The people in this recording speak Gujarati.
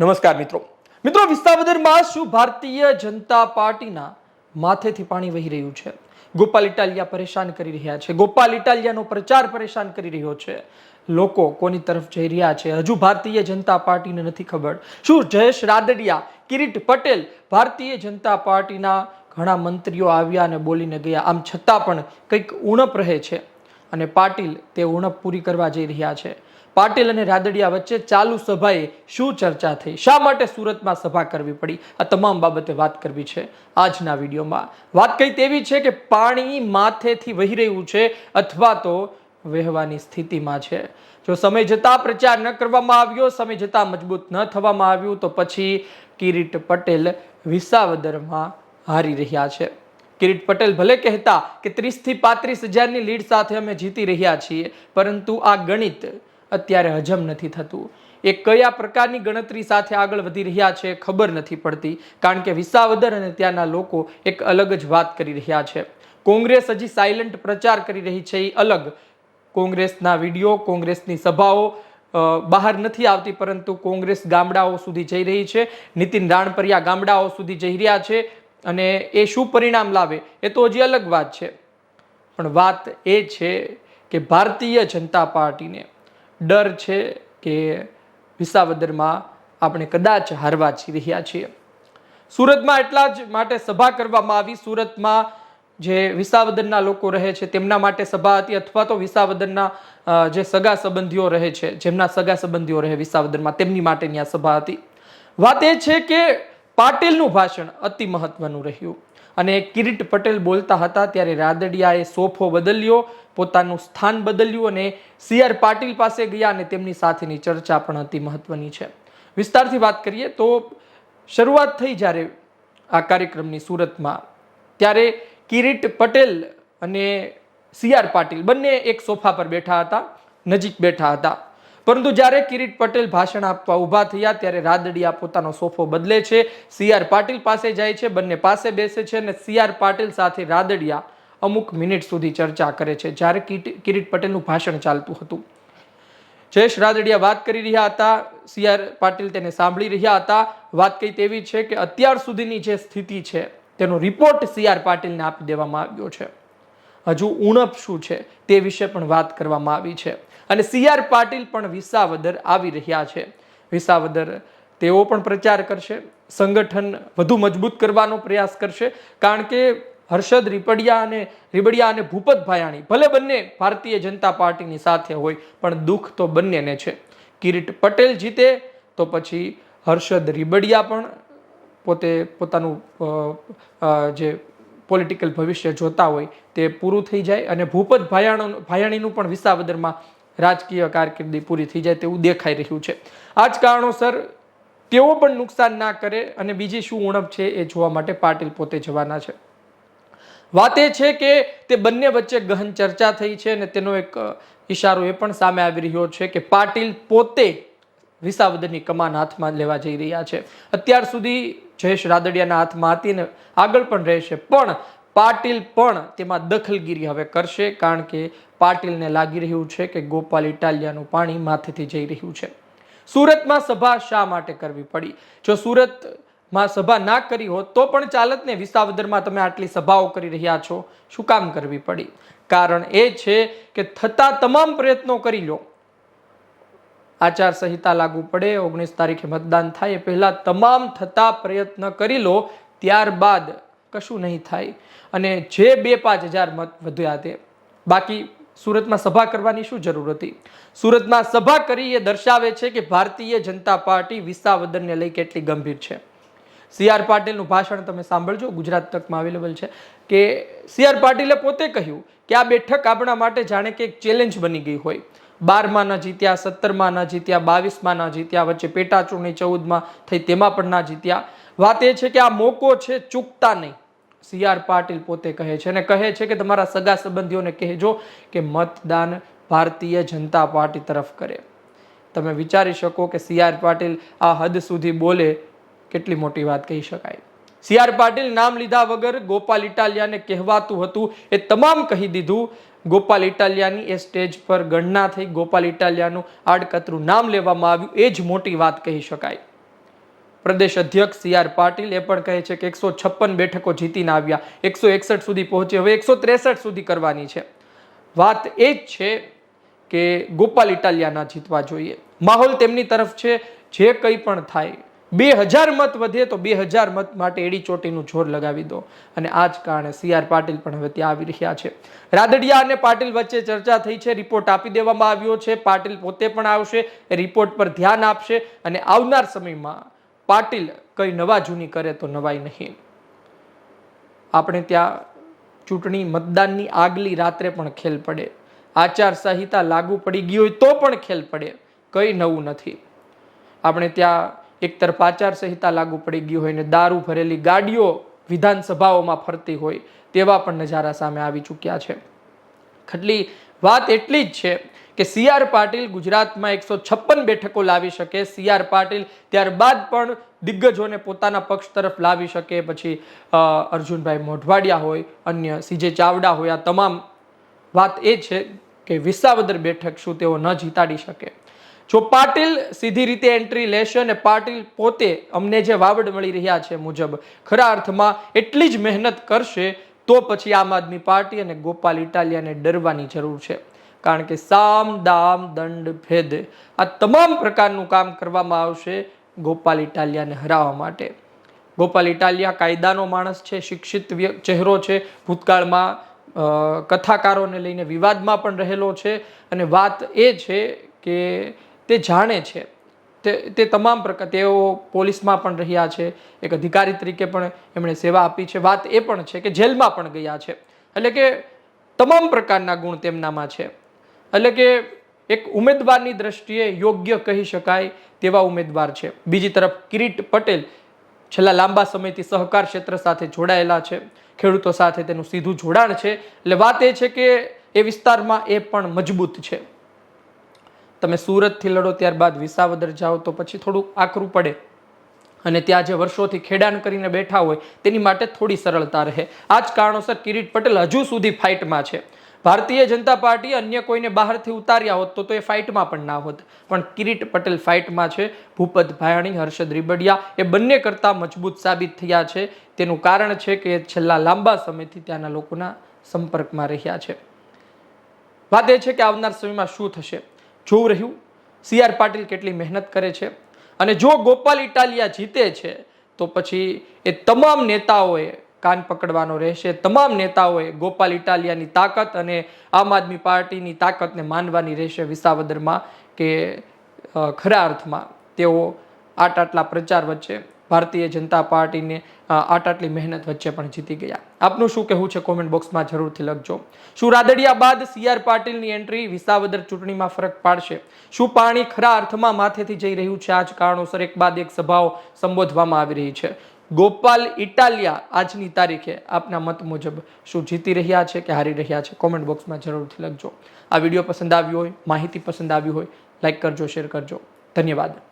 નમસ્કાર મિત્રો. મિત્રો, વિસાવદરમાં શું ભારતીય જનતા પાર્ટીના માથેથી પાણી વહી રહ્યું છે. ગોપાલ ઇટાલિયા પરેશાન કરી રહ્યા છે. ગોપાલ ઇટાલિયાનો પ્રચાર પરેશાન કરી રહ્યો છે. લોકો કોની તરફ જઈ રહ્યા છે? હજુ ભારતીય જનતા પાર્ટીને નથી ખબર. શું જયેશ રાદડિયા, કિરીટ પટેલ ભારતીય જનતા પાર્ટીના ઘણા મંત્રીઓ આવ્યા અને બોલીને ગયા? આમ છતાં પણ કંઈક ઉણપ રહે છે અને પાટીલ તે ઉણપ પૂરી કરવા જઈ રહ્યા છે. પાટીલ અને રાદડિયા વચ્ચે ચાલુ સભાએ શું ચર્ચા થઈ? શા માટે સુરતમાં સભા કરવી પડી? આ તમામ બાબતે વાત કરવી છે આજના વિડીયોમાં. વાત કઈ તેવી છે કે પાણી માથેથી વહી રહ્યું છે અથવા તો વહેવાની સ્થિતિમાં છે. જો સમય જતાં પ્રચાર ન કરવામાં આવ્યો, સમય જતાં મજબૂત ન થવામાં આવ્યું, તો પછી કિરીટ પટેલ વિસાવદરમાં હારી રહ્યા છે. કિરીટ પટેલ ભલે કહેતા કે ત્રીસથી પાંત્રીસ હજારની લીડ સાથે અમે જીતી રહ્યા છીએ, પરંતુ આ ગણિત અત્યારે હજમ નથી થતું. એ કયા પ્રકારની ગણતરી સાથે આગળ વધી રહ્યા છે ખબર નથી પડતી, કારણ કે વિસાવદર અને ત્યાંના લોકો એક અલગ જ વાત કરી રહ્યા છે. કોંગ્રેસ હજી સાયલન્ટ પ્રચાર કરી રહી છે, એ અલગ. કોંગ્રેસના વીડિયો, કોંગ્રેસની સભાઓ બહાર નથી આવતી, પરંતુ કોંગ્રેસ ગામડાઓ સુધી જઈ રહી છે. નીતિન રાણપરિયા ગામડાઓ સુધી જઈ રહ્યા છે અને એ શું પરિણામ લાવે એ તો હજી અલગ વાત છે. પણ વાત એ છે કે ભારતીય જનતા પાર્ટીને ડર છે કે વિસાવદરમાં આપણે કદાચ હારવા જઈ રહ્યા છીએ. સુરતમાં એટલા જ માટે સભા કરવામાં આવી. સુરતમાં જે વિસાવદરના લોકો રહે છે, તેમના માટે સભા હતી અથવા તો વિસાવદરના જે સગા સંબંધીઓ રહે છે, જેમના સગા સંબંધીઓ રહે વિસાવદરમાં, તેમની માટેની આ સભા હતી. વાત એ છે કે પાટીલનું ભાષણ અતિ મહત્વનું રહ્યું. અને કિરીટ પટેલ બોલતા હતા ત્યારે રાદડિયાએ સોફો બદલ્યો, પોતાનું સ્થાન બદલ્યું અને સી આર પાટીલ પાસે ગયા અને તેમની સાથેની ચર્ચા પણ અતિ મહત્વની છે. વિસ્તારથી વાત કરીએ તો શરૂઆત થઈ જ્યારે આ કાર્યક્રમની સુરતમાં. ત્યારે કિરીટ પટેલ અને સી આર પાટીલ બંને એક સોફા પર બેઠા હતા, નજીક બેઠા હતા. પરંતુ જ્યારે કિરીટ પટેલ ભાષણ આપવા ઊભા થયા, ત્યારે રાદડિયા પોતાનો સોફો બદલે છે. સી આર પાટીલ પાસે જાય છે, બંને પાસે બેસે છે અને સી આર પાટીલ સાથે રાદડિયા અમુક મિનિટ સુધી ચર્ચા કરે છે, જ્યારે કિરીટ પટેલનું ભાષણ ચાલતું હતું. જયેશ રાદડિયા વાત કરી રહ્યા હતા, સી આર પાટીલ તેને સાંભળી રહ્યા હતા. વાત કઈ તેવી છે કે અત્યાર સુધીની જે સ્થિતિ છે, તેનો રિપોર્ટ સી આર પાટીલને આપી દેવામાં આવ્યો છે. હજુ ઉણપ શું છે તે વિશે પણ વાત કરવામાં આવી છે. અને સી આર પાટીલ પણ વિસાવદર આવી રહ્યા છે. વિસાવદર તેઓ પણ પ્રચાર કરશે, સંગઠન વધુ મજબૂત કરવાનો પ્રયાસ કરશે, કારણ કે હર્ષદ રીપડિયા અને રીબડિયા અને ભૂપત ભાયાણી, ભલે બંને ભારતીય જનતા પાર્ટીની સાથે હોય, પણ દુઃખ તો બંનેને છે. કિરીટ પટેલ જીતે તો પછી હર્ષદ રીબડિયા પણ પોતે પોતાનું જે પોલિટિકલ ભવિષ્ય જોતા હોય તે પૂરું થઈ જાય અને ભૂપત ભાયાણો, ભાયાણીનું પણ વિસાવદરમાં રાજકીય કારકિર્દી પૂરી થઈ જાય તેવું દેખાઈ રહ્યું છે. આ જ કારણોસર તેઓ પણ નુકસાન ના કરે અને બીજી શું ઉણપ છે એ જોવા માટે પાટીલ પોતે જવાના છે. વાત એ છે કે તે બંને વચ્ચે ગહન ચર્ચા થઈ છે અને તેનો એક ઇશારો એ પણ સામે આવી રહ્યો છે કે પાટીલ પોતે વિસાવદરની કમાન હાથમાં લેવા જઈ રહ્યા છે. અત્યાર સુધી જયેશ રાદડિયાના હાથમાં હતી ને આગળ પણ રહેશે. પણ પાટીલ પણ તેમાં દખલગીરી હવે કરશે, કારણ કે પાટીલને લાગી રહ્યું છે કે ગોપાલ ઇટાલિયાનું પાણી માથેથી જઈ રહ્યું છે. સુરતમાં સભા શા માટે કરવી પડી? જો સુરતમાં સભા ના કરી હોત, તો પણ ચાલત ને વિસાવદરમાં તમે આટલી સભાઓ કરી રહ્યા છો. શું કામ કરવી પડી? કારણ એ છે કે થતા તમામ પ્રયત્નો કરી લો. આચાર સંહિતા લાગુ પડે, ઓગણીસ તારીખે મતદાન થાય, એ પહેલાં તમામ થતા પ્રયત્ન કરી લો, ત્યારબાદ કશું નહીં થાય. અને જે બે પાંચ હજાર મત વધ્યા તે, બાકી સુરતમાં સભા કરવાની શું જરૂર હતી? સુરતમાં સભા કરી એ દર્શાવે છે કે ભારતીય જનતા પાર્ટી વિસાવદનને લઈ કેટલી ગંભીર છે. સી આર પાટીલનું ભાષણ તમે સાંભળજો, ગુજરાત તકમાં અવેલેબલ છે. કે સી આર પાટીલે પોતે કહ્યું કે આ બેઠક આપણા માટે જાણે કે એક ચેલેન્જ બની ગઈ હોય. બારમાં ન જીત્યા, સત્તરમાં ન જીત્યા, બાવીસમાં ન જીત્યા, વચ્ચે પેટા ચૂંટણી ચૌદમાં થઈ તેમાં પણ ના જીત્યા. વાત એ છે કે આ મોકો છે ચૂકતા નહીં. સી આર પાટીલ પોતે કહે છે અને કહે છે કે તમારા સગા સંબંધીઓને કહેજો કે મતદાન ભારતીય જનતા પાર્ટી તરફ કરે. તમે વિચારી શકો કે સી આર પાટીલ આ હદ સુધી બોલે કેટલી મોટી વાત કહી શકાય. સી આર પાટીલ નામ લીધા વગર ગોપાલ ઇટાલિયાને કહેવાતું હતું એ તમામ કહી દીધું. ગોપાલ ઇટાલિયાની એ સ્ટેજ પર ગણના થઈ ગોપાલ ઇટાલિયાનું આડકતરું નામ લેવામાં આવ્યું. એ જ મોટી વાત કહી શકાય. પ્રદેશ અધ્યક્ષ સી આર પાટીલ એ પણ કહે છે કે એકસો છપ્પન બેઠકો જીતીને આવ્યા. એકસો એકસઠ સુધી પહોંચી. હવે એકસો ત્રેસઠ સુધી કરવાની છે. વાત એ જ છે કે ગોપાલ ઇટાલિયા ના જીતવા જોઈએ. માહોલ તેમની તરફ છે. જે કંઈ પણ થાય. બે હજાર મત વધે તો બે હજાર મત માટે એડી ચોટીનું જોર લગાવી દો. અને આ જ કારણે સી આર પાટીલ પણ હવે ત્યાં આવી રહ્યા છે. રાદડિયા અને પાટીલ વચ્ચે ચર્ચા થઈ છે. રિપોર્ટ આપી દેવામાં આવ્યો છે. પાટીલ પોતે પણ આવશે. રિપોર્ટ પર ધ્યાન આપશે. અને આવનાર સમયમાં પાટીલ કઈ નવા જૂની કરે તો નવાઈ નહીં. આપણે ત્યાં ચૂંટણી મતદાનની આગલી રાત્રે પણ ખેલ પડે. આચાર સંહિતા લાગુ પડી ગઈ હોય તો પણ ખેલ પડે. કંઈ નવું નથી. આપણે ત્યાં એક તરફ આચાર સંહિતા લાગુ પડી ગઈ હોય ને દારૂ ભરેલી ગાડીઓ વિધાનસભાઓમાં ફરતી હોય તેવા પણ નજારા સામે આવી ચૂક્યા છે. ખટલી વાત એટલી જ છે કે સી આર પાટીલ ગુજરાતમાં એકસો છપ્પન બેઠકો લાવી શકે. સી આર પાટીલ ત્યારબાદ પણ દિગ્ગજોને પોતાના પક્ષ તરફ લાવી શકે. પછી અર્જુનભાઈ મોઢવાડિયા હોય, અન્ય સીજે ચાવડા હોય, આ તમામ વાત એ છે કે વિસાવદર બેઠક શું તેઓ ન જીતાડી શકે. જો પાટીલ સીધી રીતે એન્ટ્રી લેશે અને પાટીલ પોતે અમને જે વાવડ મળી રહ્યા છે મુજબ ખરા અર્થમાં એટલી જ મહેનત કરશે, તો પછી આમ આદમી પાર્ટી અને ગોપાલ ઇટાલિયાને ડરવાની જરૂર છે. કારણ કે સામ, દામ, દંડ, ભેદ આ તમામ પ્રકારનું કામ કરવામાં આવશે ગોપાલ ઇટાલિયાને હરાવવા માટે. ગોપાલ ઇટાલિયા કાયદાનો માણસ છે, શિક્ષિત ચહેરો છે, ભૂતકાળમાં કથાકારોને લઈને વિવાદમાં પણ રહેલો છે અને વાત એ છે કે તે જાણે છે. તે તે તમામ પ્રકાર, તેઓ પોલીસમાં પણ રહ્યા છે, એક અધિકારી તરીકે પણ એમણે સેવા આપી છે. વાત એ પણ છે કે જેલમાં પણ ગયા છે. એટલે કે તમામ પ્રકારના ગુણ તેમનામાં છે. એટલે કે એક ઉમેદવારની દ્રષ્ટિએ યોગ્ય કહી શકાય તેવા ઉમેદવાર છે. બીજી તરફ કિરીટ પટેલ છેલ્લા લાંબા સમયથી સહકાર ક્ષેત્ર સાથે જોડાયેલા છે. ખેડૂતો સાથે તેનું સીધું જોડાણ છે. એટલે વાત એ છે કે એ વિસ્તારમાં એ પણ મજબૂત છે. તમે સુરતથી લડો ત્યારબાદ વિસાવદર જાઓ તો પછી થોડું આકરું પડે. અને ત્યાં જે વર્ષોથી ખેડાણ કરીને બેઠા હોય તેની માટે થોડી સરળતા રહે. આ જ કારણોસર કિરીટ પટેલ હજુ સુધી ફાઇટમાં છે. ભારતીય જનતા પાર્ટી અન્ય કોઈને બહારથી ઉતાર્યા હોત તો એ ફાઇટમાં પણ ના હોત. પણ કિરીટ પટેલ ફાઇટમાં છે, ભૂપત ભાયાણી, હર્ષદ રીબડિયા એ બંને કરતાં મજબૂત સાબિત થયા છે. તેનું કારણ છે કે છેલ્લા લાંબા સમયથી ત્યાંના લોકોના સંપર્કમાં રહ્યા છે. વાત એ છે કે આવનાર સમયમાં શું થશે? જોવું રહ્યું. સી આર પાટીલ કેટલી મહેનત કરે છે અને જો ગોપાલ ઇટાલિયા જીતે છે, તો પછી એ તમામ નેતાઓએ કાન પકડવાનો રહેશે. તમામ નેતાઓએ ગોપાલ ઇટાલિયાની તાકાત અને આમ આદમી પાર્ટીની તાકાતને માનવાની રહેશે વિસાવદરમાં કે ખરા અર્થમાં તેઓ આટ આટલા પ્રચાર વચ્ચે ભારતીય જનતા પાર્ટીને આટ આટલી મહેનત વચ્ચે પણ જીતી ગયા. આપનું શું કહેવું છે કોમેન્ટ બોક્સમાં જરૂરથી લખજો. શું રાદડિયા બાદ સીઆર પાટીલની એન્ટ્રી વિસાવદર ચૂંટણીમાં ફરક પાડશે? શું પાણી ખરા અર્થમાં માથેથી જઈ રહ્યું છે? આ જ કારણોસર એક બાદ એક સભાઓ સંબોધવામાં આવી રહી છે. ગોપાલ ઇટાલિયા આજની તારીખે આપના મત મુજબ શું જીતી રહ્યા છે કે હારી રહ્યા છે? કોમેન્ટ બોક્સમાં જરૂરથી લખજો. આ વીડિયો પસંદ આવ્યો હોય, માહિતી પસંદ આવી હોય લાઈક કરજો શેર કરજો. ધન્યવાદ.